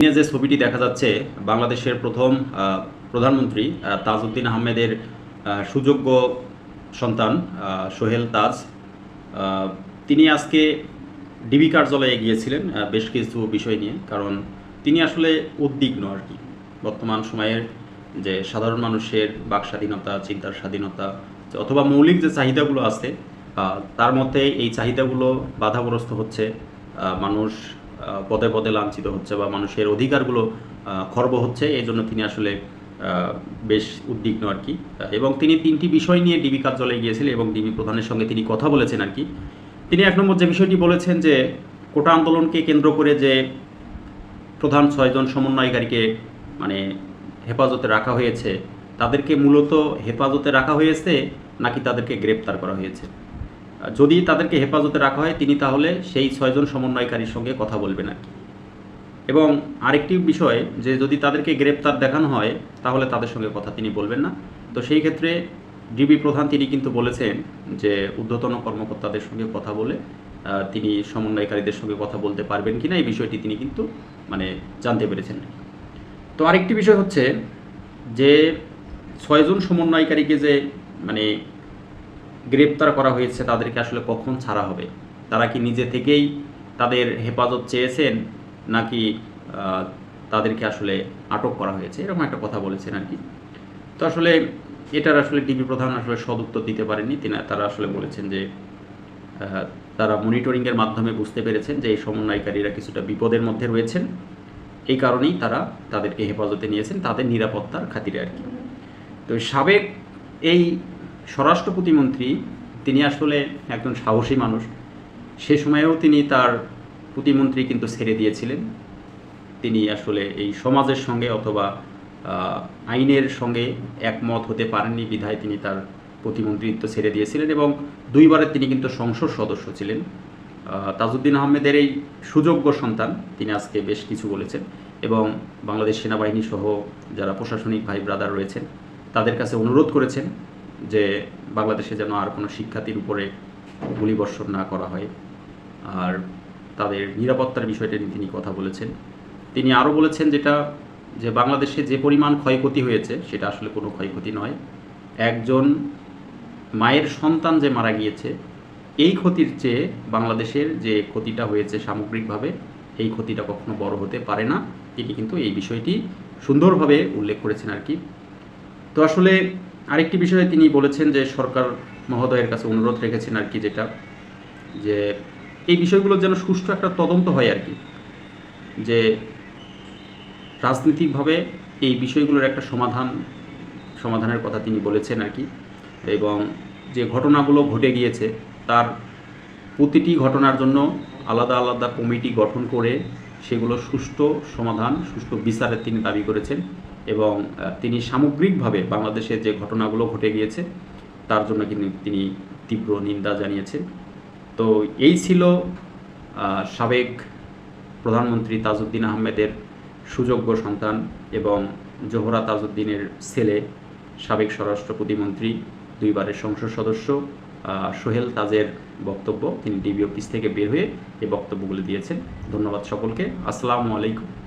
যে ছবিটি দেখা যাচ্ছে, বাংলাদেশের প্রথম প্রধানমন্ত্রী তাজউদ্দিন আহমেদের সুযোগ্য সন্তান সোহেল তাজ। তিনি আজকে ডিবি কার্যালয়ে গিয়েছিলেন বেশ কিছু বিষয় নিয়ে, কারণ তিনি আসলে উদ্বিগ্ন আর কি। বর্তমান সময়ের যে সাধারণ মানুষের বাক স্বাধীনতা, চিন্তার স্বাধীনতা অথবা মৌলিক যে চাহিদাগুলো আছে তার মধ্যে এই চাহিদাগুলো বাধাগ্রস্ত হচ্ছে মানুষ পদে পদে লাঞ্ছিত হচ্ছে বা মানুষের অধিকারগুলো খর্ব হচ্ছে এই জন্য তিনি আসলে বেশ উদ্বিগ্ন আর কি। এবং তিনি তিনটি বিষয় নিয়ে ডিবি কার্যালয়ে গিয়েছিলেন এবং ডিবি প্রধানের সঙ্গে তিনি কথা বলেছেন আর কি। তিনি এক নম্বর যে বিষয়টি বলেছেন যে, কোটা আন্দোলনকে কেন্দ্র করে যে প্রধান ছয়জন সমন্বয়কারীকে মানে হেফাজতে রাখা হয়েছে, তাদেরকে মূলত হেফাজতে রাখা হয়েছে নাকি তাদেরকে গ্রেপ্তার করা হয়েছে? যদি তাদেরকে হেফাজতে রাখা হয়, তিনি তাহলে সেই ছয়জন সমন্বয়কারীর সঙ্গে কথা বলবেন আর কি। এবং আরেকটি বিষয় যে, যদি তাদেরকে গ্রেপ্তার দেখানো হয়, তাহলে তাদের সঙ্গে কথা তিনি বলবেন না। তো সেই ক্ষেত্রে ডিবি প্রধান তিনি কিন্তু বলেছেন যে, ঊর্ধ্বতন কর্মকর্তাদের সঙ্গে কথা বলে তিনি সমন্বয়কারীদের সঙ্গে কথা বলতে পারবেন কিনা, এই বিষয়টি তিনি কিন্তু মানে জানতে পেরেছেন। তো আরেকটি বিষয় হচ্ছে যে, ছয়জন সমন্বয়কারীকে যে মানে গ্রেপ্তার করা হয়েছে তাদেরকে আসলে কখন ছাড়া হবে? তারা কি নিজে থেকেই তাদের হেফাজত চেয়েছেন নাকি তাদেরকে আসলে আটক করা হয়েছে? এরকম একটা কথা বলেছেন আর কি। তো আসলে এটার আসলে ডিবি প্রধান আসলে সদুত্তর দিতে পারেননি। তিনি, তারা আসলে বলেছেন যে তারা মনিটরিংয়ের মাধ্যমে বুঝতে পেরেছেন যে এই সমন্বয়কারীরা কিছুটা বিপদের মধ্যে রয়েছেন। এই কারণেই তারা তাদেরকে হেফাজতে নিয়েছেন তাদের নিরাপত্তার খাতিরে আর কি। তো সাবেক এই স্বরাষ্ট্র প্রতিমন্ত্রী তিনি আসলে একজন সাহসী মানুষ। সে সময়েও তিনি তার প্রতিমন্ত্রী কিন্তু ছেড়ে দিয়েছিলেন। তিনি আসলে এই সমাজের সঙ্গে অথবা আইনের সঙ্গে একমত হতে পারেননি বিধায় তিনি তার প্রতিমন্ত্রিত্ব ছেড়ে দিয়েছিলেন এবং দুইবারের তিনি কিন্তু সংসদ সদস্য ছিলেন। তাজউদ্দিন আহমেদের এই সুযোগ্য সন্তান, তিনি আজকে বেশ কিছু বলেছেন এবং বাংলাদেশ সেনাবাহিনী সহ যারা প্রশাসনিক ভাই ব্রাদার রয়েছেন, তাদের কাছে অনুরোধ করেছেন যে বাংলাদেশে যেন আর কোনো শিক্ষার্থীর উপরে গুলিবর্ষণ না করা হয়। আর তাদের নিরাপত্তার বিষয়টা নিয়ে তিনি কথা বলেছেন। তিনি আরও বলেছেন যেটা, যে বাংলাদেশে যে পরিমাণ ক্ষয়ক্ষতি হয়েছে, সেটা আসলে কোনো ক্ষয়ক্ষতি নয়। একজন মায়ের সন্তান যে মারা গিয়েছে, এই ক্ষতির চেয়ে বাংলাদেশের যে ক্ষতিটা হয়েছে সামগ্রিকভাবে, এই ক্ষতিটা কখনো বড় হতে পারে না। তিনি কিন্তু এই বিষয়টি সুন্দরভাবে উল্লেখ করেছেন আর কি। তো আসলে আরেকটি বিষয়ে তিনি বলেছেন যে সরকার মহোদয়ের কাছে অনুরোধ রেখেছেন আর কি যেটা, যে এই বিষয়গুলো যেন সুষ্ঠু একটা তদন্ত হয় আর কি, যে রাজনৈতিকভাবে এই বিষয়গুলোর একটা সমাধান, সমাধানের কথা তিনি বলেছেন আর কি, এবং যে ঘটনাগুলো ঘটে গিয়েছে তার প্রতিটি ঘটনার জন্য আলাদা আলাদা কমিটি গঠন করে সেগুলো সুষ্ঠু সমাধান, সুষ্ঠু বিচারের তিনি দাবি করেছেন। এবং তিনি সামগ্রিকভাবে বাংলাদেশে যে ঘটনাগুলো ঘটে গিয়েছে, তার জন্য কিন্তু তিনি তীব্র নিন্দা জানিয়েছেন। তো এই ছিল সাবেক প্রধানমন্ত্রী তাজউদ্দিন আহমেদের সুযোগ্য সন্তান এবং জোহরা তাজউদ্দিনের ছেলে, সাবেক স্বরাষ্ট্র প্রতিমন্ত্রী, দুইবারের সংসদ সদস্য সোহেল তাজের বক্তব্য তিনি ডিবি অফিস থেকে বের হয়ে এই বক্তব্যগুলো দিয়েছেন। ধন্যবাদ সকলকে। আসসালামু আলাইকুম।